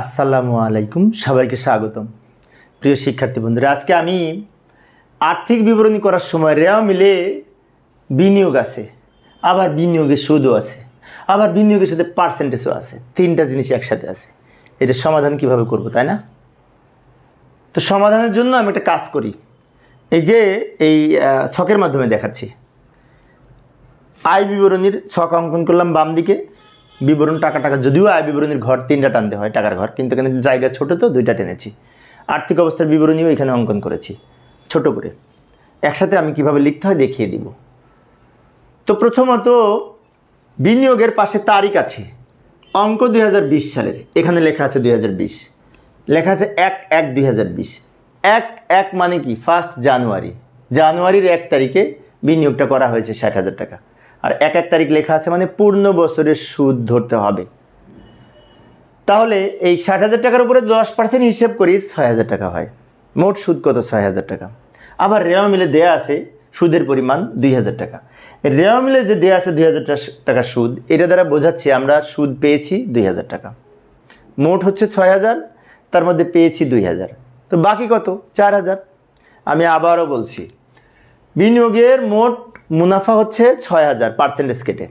আসসালামু আলাইকুম, সবাইকে স্বাগতম। প্রিয় শিক্ষার্থী বন্ধুরা, আজকে আমি আর্থিক বিবরণী করার সময় রেওয়া মিলে বিনিয়োগ আছে, আবার বিনিয়োগের সুদও আছে, আবার বিনিয়োগের সাথে পার্সেন্টেজও আছে, তিনটা জিনিস একসাথে আছে। এটা সমাধান কীভাবে করব, তাই না? তো সমাধানের জন্য আমি একটা কাজ করি। এই যে এই ছকের মাধ্যমে দেখাচ্ছি। আয় বিবরণীর ছক অঙ্কন করলাম বাম দিকে বিবরণ টাকা টাকা, যদিও আয় বিবরণীর ঘর তিনটা টানতে হয়, টাকার ঘর, কিন্তু এখানে জায়গা ছোট তো, দুইটা টেনেছি। আর্থিক অবস্থার বিবরণীও এখানে অঙ্কন করেছি, ছোট করে। একসাথে আমি কীভাবে লিখতে হয় দেখিয়ে দিব। তো প্রথমত, বিনিয়োগের পাশে তারিখ আছে, অঙ্ক দুই হাজার বিশ সালের, এখানে লেখা আছে দুই হাজার বিশ। লেখা আছে এক এক দুই এক এক মানে কি? ফার্স্ট জানুয়ারি জানুয়ারির এক তারিখে বিনিয়োগটা করা হয়েছে ষাট হাজার টাকা। আর এক এক তারিখ লেখা আছে মানে পূর্ণ বছরের সুদ ধরতে হবে। তাহলে এই ষাট হাজার টাকার উপরে দশ পার্সেন্ট হিসেব করি ছয় হাজার টাকা হয়। মোট সুদ কত? ছয় হাজার টাকা। আবার রেওয়া মিলে দেয়া আছে সুদের পরিমাণ দুই হাজার টাকা। রেওয়া মিলে যে দেয়া আছে দুই হাজার টাকা সুদ, এটা দ্বারা বোঝাচ্ছে আমরা সুদ পেয়েছি দুই হাজার টাকা। মোট হচ্ছে ছয় হাজার, তার মধ্যে পেয়েছি দুই হাজার। তো বাকি কত? চার হাজার। আমি আবারও বলছি বিনিয়োগের মোট মুনাফা হচ্ছে ছয় হাজার পার্সেন্টেজ কেটে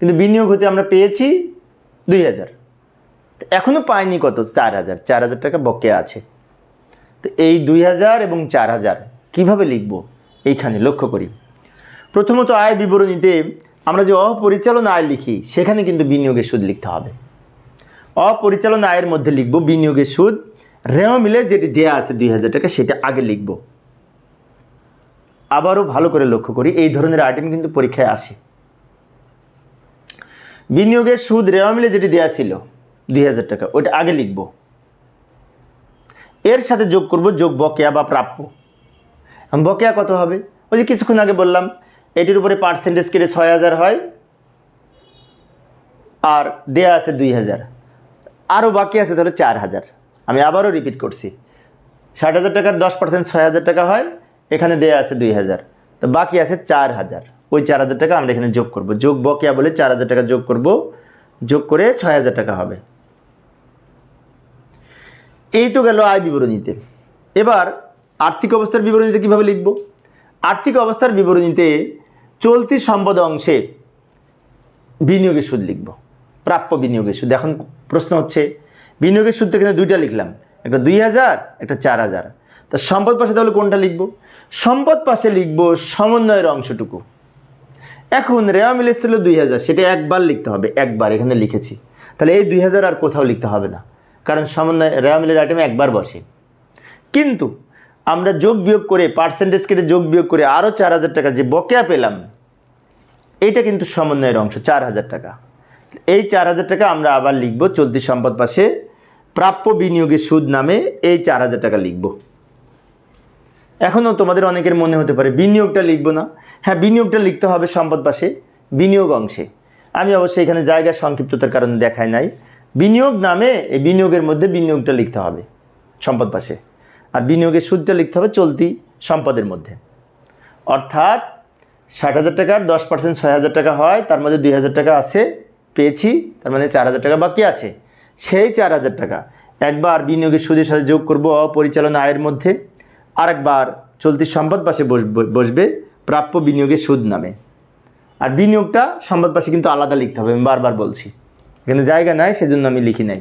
কিন্তু বিনিয়োগ হতে আমরা পেয়েছি দুই হাজার। এখনও পাইনি কত? চার হাজার। চার হাজার টাকা বকেয়া আছে। তো এই দুই হাজার এবং চার হাজার কীভাবে লিখব? এইখানে লক্ষ্য করি। প্রথমত আয় বিবরণীতে আমরা যে অপরিচালনা আয় লিখি, সেখানে কিন্তু বিনিয়োগের সুদ লিখতে হবে। অপরিচালনা আয়ের মধ্যে লিখব বিনিয়োগের সুদ। রেও মিলে যেটি দেয়া আছে দুই হাজার টাকা, সেটা আগে লিখব। আবারও ভালো করে লক্ষ্য করি, এই ধরনের আইটেম কিন্তু পরীক্ষায় আসে। বিনিয়োগের সুদ রেওয়া মিলে যেটি দেওয়া ছিল, দুই হাজার টাকা, ওইটা আগে লিখব। এর সাথে যোগ করব, যোগ বকেয়া বা প্রাপ্য। বকেয়া কত হবে? ওই যে কিছুক্ষণ আগে বললাম, এটির উপরে পার্সেন্টেজ কেটে ছয় হাজার হয়, আর দেয়া আছে দুই হাজার। আরও বাকি আছে তাহলে চার হাজার। আমি আবারও রিপিট করছি, ষাট হাজার টাকার দশ পার্সেন্ট ছয় হাজার টাকা হয় এখানে দেয়া আছে দুই হাজার। তো বাকি আছে চার হাজার। ওই চার হাজার টাকা আমরা এখানে যোগ করব। যোগ বকেয়া বলে চার হাজার টাকা যোগ করব। যোগ করে ছয় হাজার টাকা হবে। এই তো গেল আয় বিবরণীতে। এবার আর্থিক অবস্থার বিবরণীতে কীভাবে লিখব? আর্থিক অবস্থার বিবরণীতে চলতি সম্পদ অংশে বিনিয়োগের সুদ লিখব। প্রাপ্য বিনিয়োগের সুদ। এখন প্রশ্ন হচ্ছে, বিনিয়োগের সুদ তো এখানে দুইটা লিখলাম। একটা দুই হাজার, একটা চার হাজার। তা সম্পদ পাশে তাহলে কোনটা লিখব? সম্পদ পাশে লিখব সমন্বয়ের অংশটুকু। এখন রেওয়া মিলে ছিল দুই হাজার, সেটা একবার লিখতে হবে, একবার, এখানে লিখেছি। তাহলে এই দুই হাজার আর কোথাও লিখতে হবে না, কারণ সমন্বয় রেওয়া মিলের আইটেমে একবার বসে। কিন্তু আমরা যোগ বিয়োগ করে পার্সেন্টেজ কেটে যোগ বিয়োগ করে আরও চার হাজার টাকা যে বকেয়া পেলাম এটা কিন্তু সমন্বয়ের অংশ, চার হাজার টাকা। এই চার হাজার টাকা আমরা আবার লিখব চলতি সম্পদ পাশে, প্রাপ্য বিনিয়োগের সুদ নামে এই চার হাজার টাকা লিখব। এখনও তোমাদের অনেকের মনে হতে পারে বিনিয়োগটা লিখব না। হ্যাঁ বিনিয়োগটা লিখতে হবে সম্পদ পাশে, বিনিয়োগ অংশে। আমি অবশ্যই এখানে জায়গা সংক্ষিপ্ততার কারণে দেখাই নাই। বিনিয়োগ নামে এই বিনিয়োগের মধ্যে বিনিয়োগটা লিখতে হবে সম্পদ পাশে। আর বিনিয়োগের সুদটা লিখতে হবে চলতি সম্পদের মধ্যে। অর্থাৎ ষাট হাজার টাকার দশ পার্সেন্ট ছয় হাজার টাকা হয়, তার মধ্যে দুই হাজার টাকা আছে, পেয়েছি, তার মানে চার হাজার টাকা বাকি আছে। সেই চার হাজার টাকা একবার বিনিয়োগের সুদের সাথে যোগ করব অপরিচালনা আয়ের মধ্যে। আরেকবার চলতি সম্পদ পাশে বসবে প্রাপ্য বিনিয়োগের সুদ নামে। আর বিনিয়োগটা সম্পদ পাশে কিন্তু আলাদা লিখতে হবে, আমি বারবার বলছি। এখানে জায়গা নাই, সেজন্য আমি লিখি নাই।